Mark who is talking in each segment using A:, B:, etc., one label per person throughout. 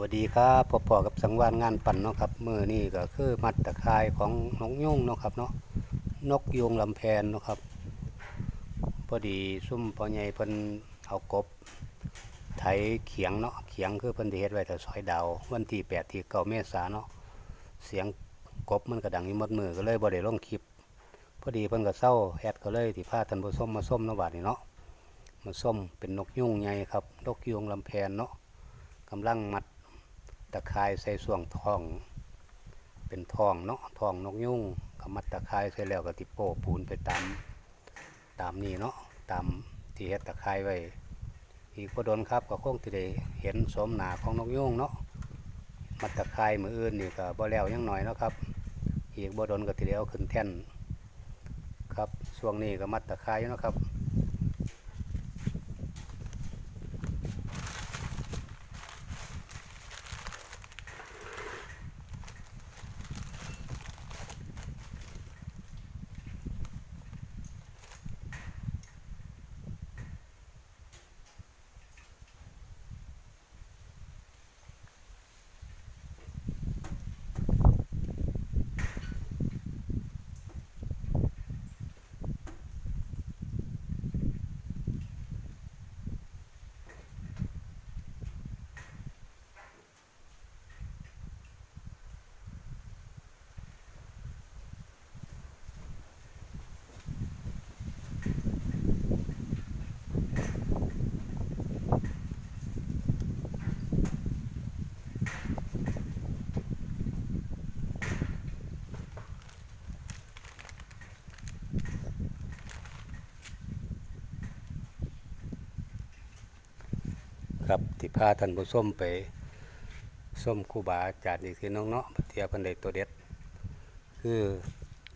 A: วัสดีครับพบพอกับสังวานงานปั่นเนาะครับมือนี่ก็คือมัดตะคายของนกยุ่งเนาะครับเนาะนกยุงลำแพนเนาะครับ พอดีซุ่มพอใหญ่เพิ่นเอากบ ไถเขียงเนาะเขียงคือเพิ่นที่เฮ็ดไว้แต่ซอยดาววันที่แปดที่เก้าเมษาเนาะเสียงกบมันก็ดังอยู่หมดมือก็เลยบ่ได้ลงคลิป พอดีเพิ่นก็เศร้าแฮดก็เลยที่พาท่านผู้ชมมาส้มเนาะบาดนี้เนาะมาส้มเป็นนกยุ่งใหญ่ครับ นกยุงลำแพนเนาะกำลังมัด ตะไคร้ใส่ส่วงทอง เป็นทองเนาะทองนกยุ่งก็มัดตะไคร้ใส่แล้วก็ติโป้ปูนไปตามตามนี่เนาะตามที่เฮ็ดตะไคร้ไว้อีกพอดนครับก็คงที่ได้เห็นสมหนาของนกยุ่งเนาะมัดตะไคร้มืออื่นนี่ก็บ่แล้วยังหน่อยเนาะครับ อีกบ่ดนก็ทีเดียวขึ้นแท่นครับช่วงนี้ก็มัดตะไคร้อยู่เนาะครับ ครับที่พาท่านผู้ส้มไปส้มครูบาอาจารย์อีกทีน้องเนาะเทียพิ่นได้ตัวเด็ด คือ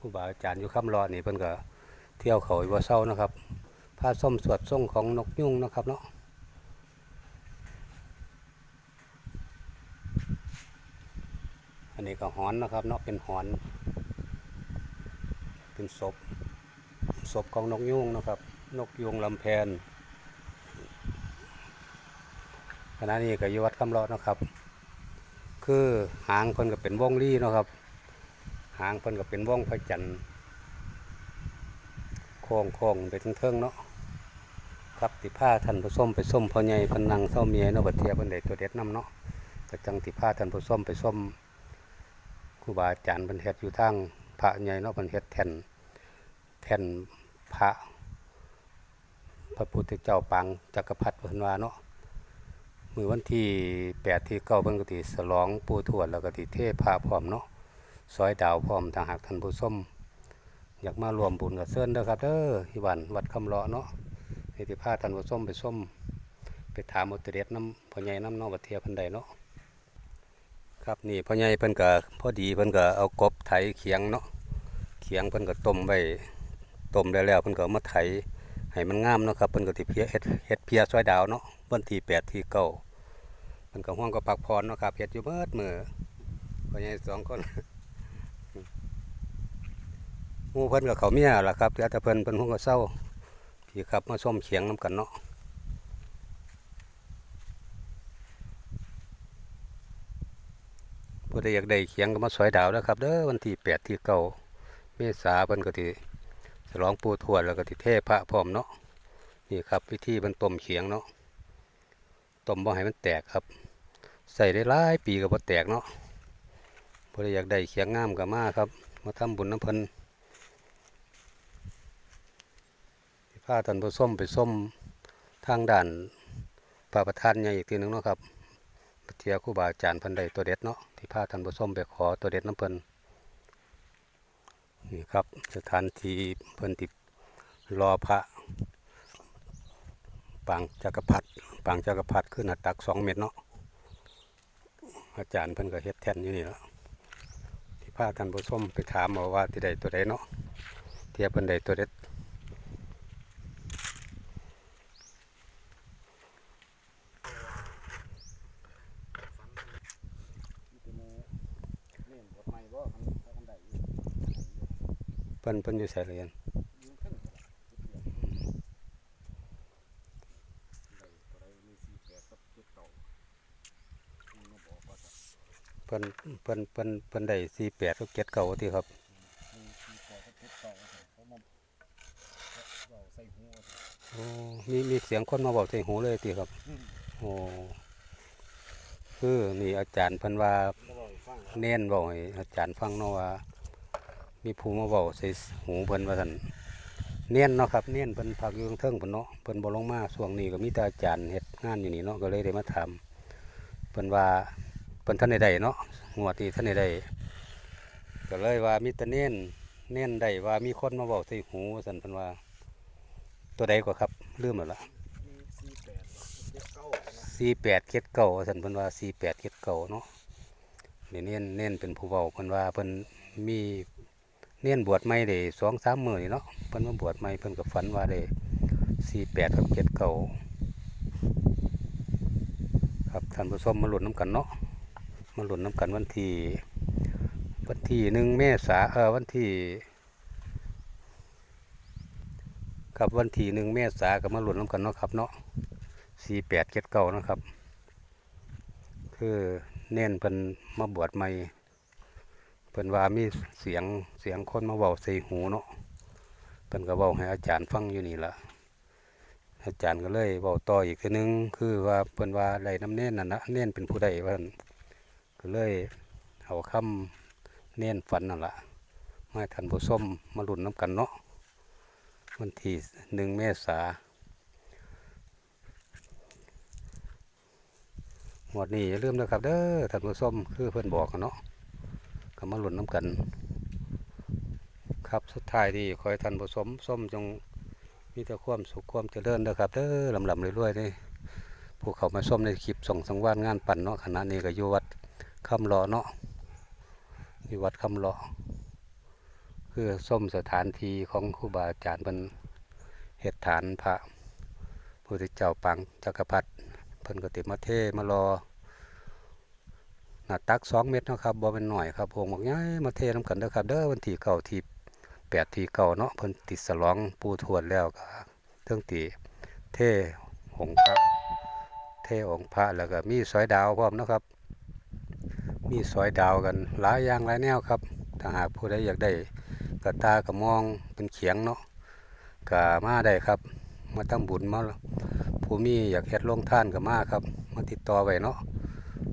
A: ครูบาอาจารย์อยู่คำรอนี่เพิ่นก็เที่ยวเขาอยู่ว่าเศร้านะครับพาส้มสวดส่งของนกยุ่งนะครับเนาะอันนี้ก็หอนนะครับเนาะเป็นหอน เป็นศพศพของนกยุ่งนะครับ นกยุงลำแพน ขณะนี้ก็อยู่วัดคำรอดนะครับ คือหางเพิ่นก็เป็นว่องลี่นะครับ หางเพิ่นก็เป็นวงพระจันทร์โค้งโค้งไปถึงเทิงๆเนาะครับติผ้าท่านผู้ส้มไปส้มพ่อใหญ่พันนังเศร้าเมียเนาะบัดเทียบเพิ่นได้ตัวเด็ดนํเนาะก็จังติผ้าท่านผู้ส้มไปส้มครูบาอาจารย์เพิ่นเฮ็ดอยู่ทางพระใหญ่เนาะเพิ่นเฮ็ดแท่นแท่นพระพระพุทธเจ้าปางจักรพรรดิพนวาเนาะ มือวันที่แปดที่เก้าเพิ่นกติสลองปูทวดแล้วก็ติเทพาพร้อมเนาะซอยดาวพร้อมทางหากท่านผู้ชมอยากมารวมบุญกับเซินเด้อครับเด้อที่วันวัดคำเลาะเนาะให้ที่พาท่านผู้ชมไปส้มไปถามอุตเรศน้ำพ่อใหญ่น้ำนาะวัดเทียพันใดเนาะครับนี่พ่อใหญ่เพิ่นก็พอดีเพิ่นก็เอากบไถเขียงเนาะเขียงเพิ่นก็ต้มไว้ต้มได้แล้วเพิ่นก็มาไถ ให้มันงามเนาะครับเพิ่นก็สิเพียเฮ็ดเฮ็ดเพียซอยดาวเนาะวันที่แปดที่เก้าเพิ่นก็ห่วงก็พักผ่อนเนาะครับเฮ็ดอยู่เบิดมือพ่อใหญ่สองคนหมู่เพิ่นก็เขาเมียล่ะครับแต่เพิ่นเพิ่นห่วงก็เศร้าพี่ครับมาส้มเขียงนํกันเนาะผู้ใดอยากได้เขียงก็มาซอยดาวแล้วครับเด้อวันที่แปดที่เก้าเมษาเพิ่นก็สิ ฉลองปูทวดแล้วก็ติเทพระพร้อมเนาะนี่ครับวิธีมันต้มเขียงเนาะต้มบ่ให้มันแตกครับ ใส่ได้หลายปีก็บ่แตกเนาะบ่ได้อยากได้เขียงงามก็มาครับ มาทำบุญน้ำเพิ่นสิพาท่านผู้มไปส้มทางด่านพระประธานใหญ่อีกทีหนึงเนาะครับเทียครูบาอาจารย์พิ่นได้ตัวเด็ดเนาะที่พาท่านผู้มไปขอตัวเด็ดน้ำเพิ่น นี่ครับสถานที่เพิ่นติดรอพระปางจักรพรรดิปางจักรพรรดิขึ้นหน้าตักสองเมตรเนาะอาจารย์เพิ่นก็เฮ็ดแท่นอยู่นี่แล้วที่พาท่านผู้ชมไปถามเอาว่าที่ใดตัวใดเนาะเทียบเพิ่นใดตัวเด็ เพิ่นเพิ่นอยู่ใส่เรียนพิ่นเพิ่นเพิ่นเพิ่นได้สี่แปดก็เก็ดเก่าที่ครับ
B: มีมีปอก็ติดเก่าเขามาเบาใส่หัว
A: โอ้มีมีเสียงคนมาบอกใส่หูเลยที่ครับโอ้คือนี่อาจารย์เพิ่นว่า
B: แล้วเบาให้ฟัง
A: เน้นบอกให้อาจารย์ฟังเนาะว่า มีผู้มาบอกใส่หูเพิ่นว่าซั่นเน้นเนาะครับเน้นเพิ่นพักอยู่เทิงเพิ่นเนาะเพิ่นบ่ลงมาช่วงนี้ก็มีแต่อาจารย์เฮ็ดงานอยู่นี่เนาะก็เลยได้มาถามเพิ่นว่าเพิ่นท่านได้ได้เนาะงวดนี้ท่านได้ได้ก็เลยว่ามีแต่เน้นเน้นได้ว่ามีคนมาเบอกใส่หูว่าซั่นเพิ่นว่า ตัวใดก็ครับลืมแล้วล่ะ
B: สี่แปดเด็กเก้านะ
A: สี่แปดเจ็ดเก่าสันเพิ่นว่าสี่แปดเจ็ดเก่าเนาะเนี่เน้นเน้นเป็นผู้เบาเพิ่นว่าเพิ่นมี เน้นบวชใหม่ได้สองสามมือนี่เนาะเพิ่นมาบวชใหม่เพิ่นก็ฝันว่าได้สี่แปดกับเจ็ดเก่าครับท่านผู้ชมมาหลุ้นน้ำกันเนาะมาหลุ้นน้ำกันวันที่วันที่หนึ่งเมษาเออวันที่ครับวันที่หนึ่งเมษาก็มาหลุ้นน้ำกันเนาะครับเนาะสี่แปดเจ็ดเก้านะครับ คือเน้นเพิ่นมาบวชใหม่ เพิ่นว่ามีเสียงเสียงคนมาเว้าใส่หูเนาะเพิ่นก็เว้าให้อาจารย์ฟังอยู่นี่ล่ะอาจารย์ก็เลยเว้าต่ออีกทีนึง คือว่าเพิ่นว่าได้น้ำเน้นน่ะนะเน้นเป็นผู้ใดว่าซั่นก็เลยเอาคำเน้นฝันนั่นล่ะมาท่านผู้ชมมาหลุนน้ำกันเนาะวันที่หนึ่งเมษาหมวดนี้อย่าลืมนะครับเด้อท่านผู้ชมคือเพื่อนบอกกันเนาะ ก็มาหลุนน้ำกัน ครับสุดท้ายที่คอยท่านผู้ชมส้มจงมีแต่ความสุขความเจริญนะครับเด้อลำลำรวยๆเลยผู้เขามาส้มในคลิปส่งสังวานงานปั่นเนาะขณะนี้ก็อยู่วัดคำรอเนาะอยู่วัดคำรอคือส้มสถานที่ของครูบาอาจารย์เป็นเหตุฐานพระพุทธเจ้าปังจักรพรรดิเพิ่นก็ติมาเทมารอ น้าตักสองเม็ดนะครับบ่เป็นหน่อยครับพวงบอกย้ายมาเทน้ำกันเด้อครับเด้อวันที่เก่าที่แปดที่เก่าเนาะเพิ่นติดสลองปูทวดแล้วก็เทิงตีเทองค์พระเทองค์พระแล้วก็มีสอยดาวพร้อมนะครับ มีสอยดาวกันหลายอย่างหลายแนวครับ ถ้าหากผู้ใดอยากได้กระตากระมองเป็นเขียงเนาะก็มาได้ครับ มาทำบุญมาผู้มีอยากเฮ็ดโรงท่านก็มาครับ มาติดต่อไว้เนาะ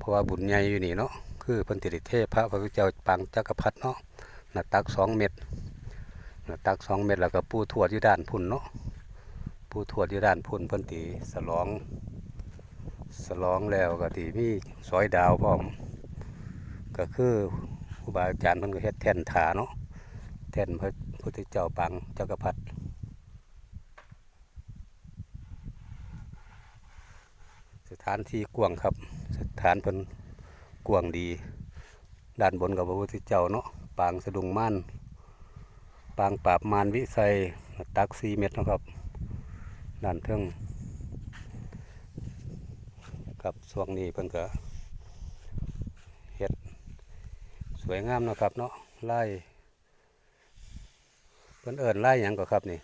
A: ราะว่าบุญใหญ่อยู่นี่เนาะคือพิ่นติดเทพพระพระพุทธเจ้าปางจักรพรรดิเนาะหน้าตักสองเม็ดหน้าตักสองเม็ดแล้วก็ปูทวดอยู่ด้านพุ่นเนาะปูทวดอยู่ด้านพุ่นพิ่นตีสลอง สลองแล้วก็ตีมีสอยดาวพร้อม ก็คือครูบาอาจารย์เพิ่นก็เฮ็ดแท่นถาเนาะแท่นพระพุทธเจ้าปางจักรพรรดิสถานที่กว้างครับ สถานเพิ่นกว้างดี ด้านบนกับพระพุทธเจ้าเนาะปางสะดุงม่านปางปราบมารวิไสตักสี่เม็ดเนาะครับด้านเทิงกับช่วงนี้เพิ่นก็เฮ็ดสวยงามเนาะครับเนาะไล่เพิ่นเอิ้นไล่หยังก็ครับนี่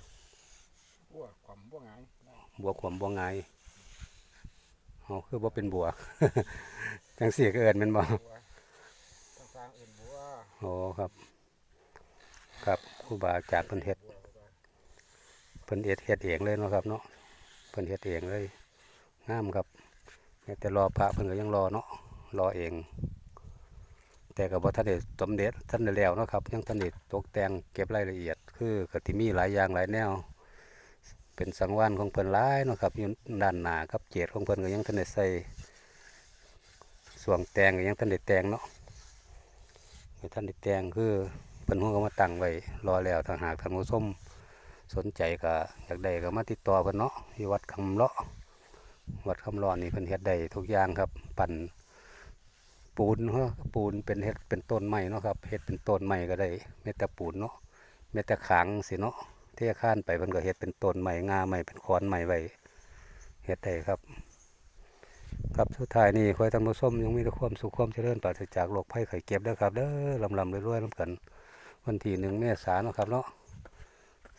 B: บัวความบัวหงายได้
A: บัวขวมบัวงาย เฮาคือบ่เป็นบัวจังสี่ก็เอิ้นแม่นบ่
B: บัวต้องสร้างเอ็นบัว
A: โอ้ครับ ครับครูบาอาจารย์เพิ่นเฮ็ด
B: บัวบัว
A: เพิ่นเฮ็ดเฮ็ดเองเลยเนาะครับเนาะเพิ่นเฮ็ดเองเลยงามครับแม้แต่รอพระเพิ่นก็ยังรอเนาะรอเอง แต่ก็บ่ทันได้สมเด็จทันได้แล้วเนาะครับยังทันได้ตกแต่งเก็บรายละเอียด คือก็สิมีหลายอย่างหลายแนว เป็นสังวานของเพิ่นหลายเนาะครับอยู่ด้านหนาครับเจดของเพิ่นก็ยังทันได้ใส่สวงแตงก็ยังทันได้แตงเนาะยังทันได้แตงคือเพิ่นฮู้ก็มาตั้งไว้รอแล้วถ้าหากท่านผู้ชมสนใจก็อยากได้ก็มาติดต่อเพิ่นเนาะที่วัดคำเลาะวัดคำเลาะนี่เพิ่นเฮ็ดได้ทุกอย่างครับ ปั่นปูนเนาะปูนเป็นเฮ็ดเป็นต้นไม้เนาะครับเฮ็ดเป็นต้นไม้ก็ได้เม็ดแต่ปูนเนาะเม็ดแต่ขางสิเนาะ เทข้านไปเพิ่นก็เฮ็ดเป็นต้นใหม่งาใหม่เป็นขอนใหม่ไว้เฮ็ดได้ครับ ครับสุดท้ายนี่ขอให้ท่านผู้ชมยังมีแต่ความสุขความเจริญปราศจากโรคภัยไข้เจ็บด้อครับเด้อลำลำรวยๆนํกัน วันที่หนึ่งเมษายนนะครับเนาะ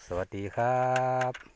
A: สวัสดีครับ